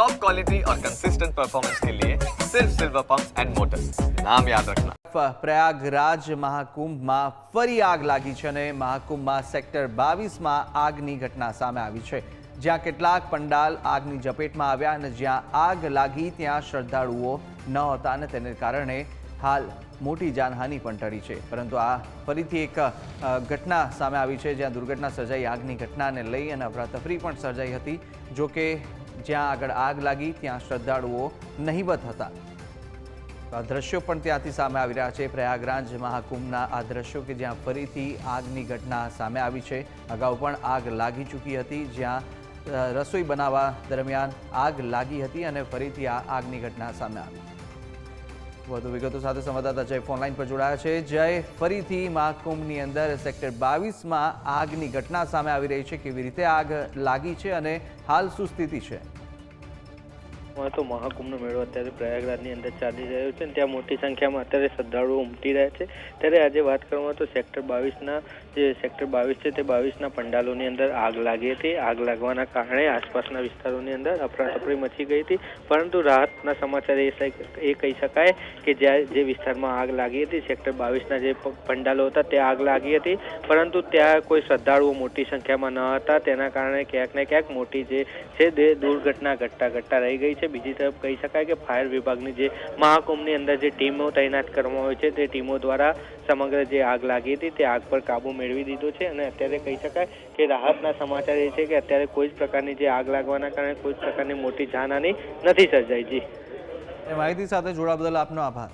Top quality और consistent performance के लिए सिर्फ सिल्वर पंप एंड मोटर्स नाम याद रखना ફ- પ્રયાગરાજ મહાકુંભમાં ફરી આગ લાગી છે અને મહાકુંભમાં સેક્ટર બાવીસમાં આગની ઘટના સામે આવી છે જ્યાં કેટલાક પંડાલ આગની ઝપેટમાં આવ્યા અને જ્યાં આગ લાગી ત્યાં શ્રદ્ધાળુઓ ન હતા અને તેને કારણે હાલ મોટી જાનહાનિ પણ ટળી છે પરંતુ આ ફરીથી એક અ, ઘટના સામે આવી છે જ્યાં દુર્ઘટના સર્જાઈ આગની ઘટનાને લઈ અને અફરાતફરી પણ સર્જાઈ હતી જો કે જ્યાં આગળ આગ લાગી, ત્યાં શ્રદ્ધાળુઓ નહીવત હતા. આ દ્રશ્યો પણ ત્યાંથી સામે આવી રહ્યા છે. પ્રયાગરાજ મહાકુંભના આ દ્રશ્યો કે જ્યાં ફરીથી આગની ઘટના સામે આવી છે. અગાઉ પણ આગ લાગી ચૂકી હતી. જ્યાં રસોઈ બનાવવા દરમિયાન આગ લાગી હતી અને ફરીથી આ આગની ઘટના સામે આવી. વધુ વિગતો સાથે સંવાદદાતા જય ફોનલાઈન પર જોડાયા છે. જય ફરીથી મહાકુંભની અંદર સેક્ટર બાવીસમાં આગની ઘટના સામે આવી રહી છે. કેવી રીતે આગ લાગી છે અને હાલ શું સ્થિતિ છે? માં તો મહાકુંભનો મેળો અત્યારે પ્રયાગરાજની અંદર ચાલી રહ્યો છે અને ત્યાં મોટી સંખ્યામાં અત્યારે શ્રદ્ધાળુઓ ઉમટી રહ્યા છે. ત્યારે આજે વાત કરવામાં તો સેક્ટર બાવીસના જે સેક્ટર બાવીસ છે તે બાવીસના પંડાલોની અંદર આગ લાગી હતી. આગ લાગવાના કારણે આસપાસના વિસ્તારોની અંદર અફરાતફરી મચી ગઈ હતી. પરંતુ રાહતના સમાચાર એ એ કહી શકાય કે જ્યાં જે વિસ્તારમાં આગ લાગી હતી, સેક્ટર બાવીસના જે પંડાલો હતા તે આગ લાગી હતી. પરંતુ ત્યાં કોઈ શ્રદ્ધાળુઓ મોટી સંખ્યામાં ન હતા. તેના કારણે ક્યાંક ને ક્યાંક મોટી જે છે દુર્ઘટના ઘટતા ઘટતા રહી ગઈ છે. બીજી તરફ કહી શકાય કે ફાયર વિભાગની જે મહાકુંભની અંદર જે ટીમો તૈનાત કરવામાં આવી છે, તે ટીમો દ્વારા સમગ્ર જે આગ લાગી હતી, તે આગ પર કાબુ મેળવી દીધો છે. અને અત્યારે કહી શકાય કે રાહતના સમાચાર એ છે કે અત્યારે કોઈ જ પ્રકારની જે આગ લાગવાના કારણે કોઈ જ પ્રકારની મોટી જાનહાની નથી સર્જાઈ. જી. માહિતી સાથે જોડા બદલ આપનો આભાર.